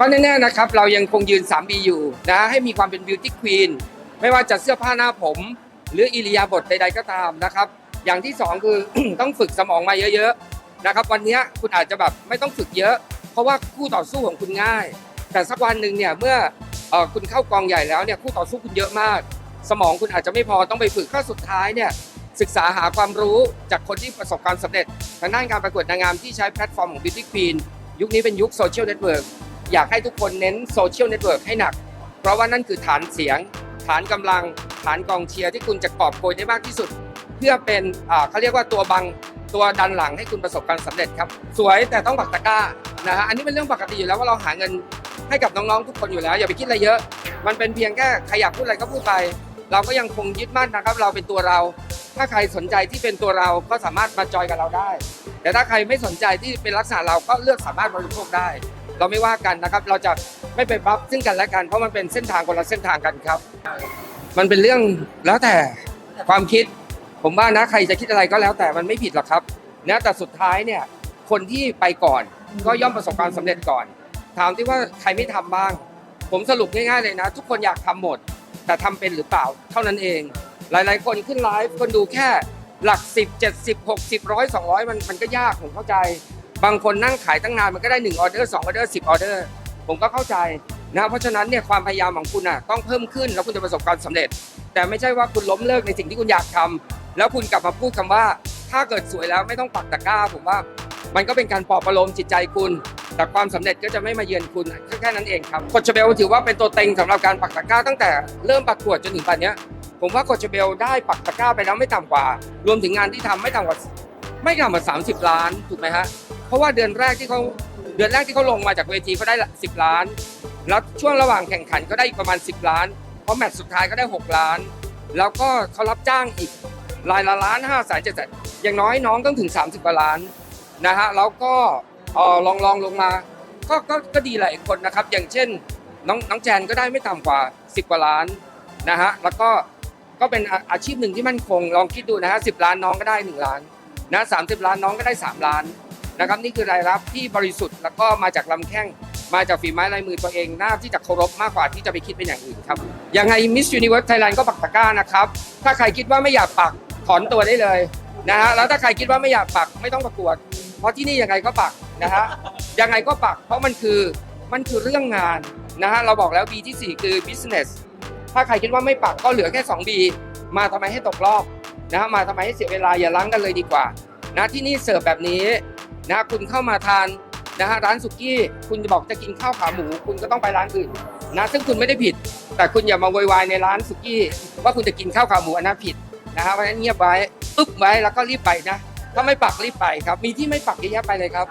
ก็แน่ๆนะครับเรายังคงยืน 3B อยู่นะให้มีความเป็น beauty queen ไม่ว่าจะเสื้อผ้าหน้าผม หรืออิริยาบถใด ๆก็ตามนะครับอย่างที่สองคือ ต้องฝึกสมองมาเยอะๆนะครับวันนี้คุณอาจจะแบบไม่ต้องฝึกเยอะ เพราะว่าคู่ต่อสู้ของคุณง่าย แต่สักวันหนึ่งเนี่ยเมื่อออคุณเข้ากองใหญ่แล้วเนี่ยคู่ต่อสู้คุณเยอะมาก สมองคุณอาจจะไม่พอต้องไปฝึกข้อสุดท้ายเนี่ยศึกษาหาความรู้จากคนที่ประสบความสำเร็จทางด้านการประกวดนางงามที่ใช้แพลตฟอร์มของ Beauty Queen ยุคนี้เป็นยุคโซเชียลเน็ตเวิร์ก อยากให้ทุกคนเน้นโซเชียลเน็ตเวิร์กให้หนัก เพราะว่านั่นคือฐานเสียง ฐานกำลังฐานกองเชียร์ที่คุณจะกอบโกยได้มากที่สุด เพื่อเป็นเขาเรียกว่าตัวบังตัวดันหลังให้คุณประสบความสำเร็จครับ สวยแต่ต้องปักตะกร้านะฮะอันนี้เป็นเรื่องปกติอยู่แล้วว่าเราหาเงินให้กับน้องๆทุกคนอยู่แล้ว อย่าไปคิดอะไรเยอะ มันเป็นเพียงแค่ใครอยากพูดอะไรก็พูดไป เราก็ยังคงยึดมั่นนะครับ เราเป็นตัวเรา ถ้าใครสนใจที่เป็นตัวเราก็สามารถมาจอยกับเราได้ แต่ถ้าใครไม่สนใจที่เป็นลักษณะเราก็เลือกสามารถบริโภคได้ เราไม่ว่ากันนะครับ เราจะไม่ไปบัฟซึ่งกันและกัน เพราะมันเป็นเส้นทางคนละเส้นทางกันครับ มันเป็นเรื่องแล้วแต่ความคิด ผมว่านะใครจะคิดอะไรก็แล้วแต่มันไม่ผิดหรอกครับนะแต่สุดท้ายเนี่ยคนที่ไปก่อนก็ย่อมประสบความสำเร็จก่อน ถามที่ว่าใครไม่ทำบ้าง ผมสรุปง่ายๆเลยนะ ทุกคนอยากทำหมด แต่ทำเป็นหรือเปล่า เท่านั้นเอง หลายๆ คนขึ้นไลฟ์คนดูแค่หลัก 10 70 60ร้อย200 มันมันก็ยากผมเข้าใจ บางคนนั่งขายตั้งนานมันก็ได้1ออเดอร์2ออเดอร์10ออเดอร์ผมก็เข้าใจนะเพราะฉะนั้นเนี่ยความพยายามของคุณอะต้องเพิ่มขึ้นแล้วคุณจะประสบความสำเร็จ แต่ไม่ใช่ว่าคุณล้มเลิกในสิ่งที่คุณอยากทำแล้วคุณกลับมาพูดคำว่า ถ้าเกิดสวยแล้วไม่ต้องปักตะกร้า ผมว่า มันก็เป็นการปลอบประโลมจิตใจคุณ แต่ความสำเร็จก็จะไม่มาเยือนคุณแค่นั้นเองครับโคชเบลถือว่าเป็นตัวเต็งสำหรับการปักตะกร้าตั้งแต่เริ่มประกวดจนถึงตอนนี้ผมว่าโคชเบลได้ปักตะกร้าไปแล้วไม่ต่ำกว่า รวมถึงงานที่ทำไม่ต่ำกว่าไม่ต่ำกว่า 30 ล้านถูกไหมฮะ เพราะว่าเดือนแรกที่เขาเดือนแรกที่เขาลงมาจากเวทีเขาได้ 10 ล้าน แล้วช่วงระหว่างแข่งขันก็ได้อีกประมาณ 10 ล้าน เพราะแมตช์สุดท้ายก็ได้ 6 ล้าน แล้วก็เขารับจ้างอีกรายละล้านห้าแสนเจ็ดแสนอย่างน้อยน้องต้องถึง 30กว่าล้านนะฮะแล้วก็ลองลองลงมาก็ก็ก็ดีหลายคนนะครับ อย่างเช่นน้องน้องแจนก็ได้ไม่ต่ำกว่า 10 กว่าล้านนะฮะแล้วก็ก็เป็นอาอาชีพหนึ่งที่มั่นคง ลองคิดดูนะฮะสิล้านน้องก็ได้ 1 ล้านนะสามสิบล้านน้องก็ได้ 3 ล้าน นะครับนี่คือรายรับที่บริสุทธิ์แล้วก็มาจากลำแข้งมาจากฝีไม้ลายมือตัวเองน่าที่จะเคารพมากกว่าที่จะไปคิดเป็นอย่างอื่นครับยังไง Miss Universe Thailand ก็ปักตะกร้านะครับถ้าใครคิดว่าไม่อยากปักถอนตัวได้เลยนะฮะแล้วถ้าใครคิดว่าไม่อยากปักไม่ต้องประกวด เพราะที่นี่ยังไงก็ปักนะฮะยังไงก็ปัก เพราะมันคือมันคือเรื่องงานนะฮะเราบอกแล้ว B ที่ 4 คือ business ถ้าใครคิดว่าไม่ปักก็เหลือแค่ 2B มาทำไมให้ตกรอบนะฮะมาทำไมให้เสียเวลาอย่าล้างกันเลยดีกว่านะที่นี่เสิร์ฟแบบนี้ นะคุณเข้ามาทานนะฮะร้านสุกี้ คุณจะบอกจะกินข้าวขาหมู คุณก็ต้องไปร้านอื่นนะซึ่งคุณไม่ได้ผิด แต่คุณอย่ามาโวยวายในร้านสุกี้ ว่าคุณจะกินข้าวขาหมูอันนั้นผิดนะฮะเพราะฉะนั้นเงียบไว้ปึ๊บไว้แล้วก็รีบไปนะ ถ้าไม่ปักรีบไปครับ มีที่ไม่ปักเยอะแยะไปเลยครับ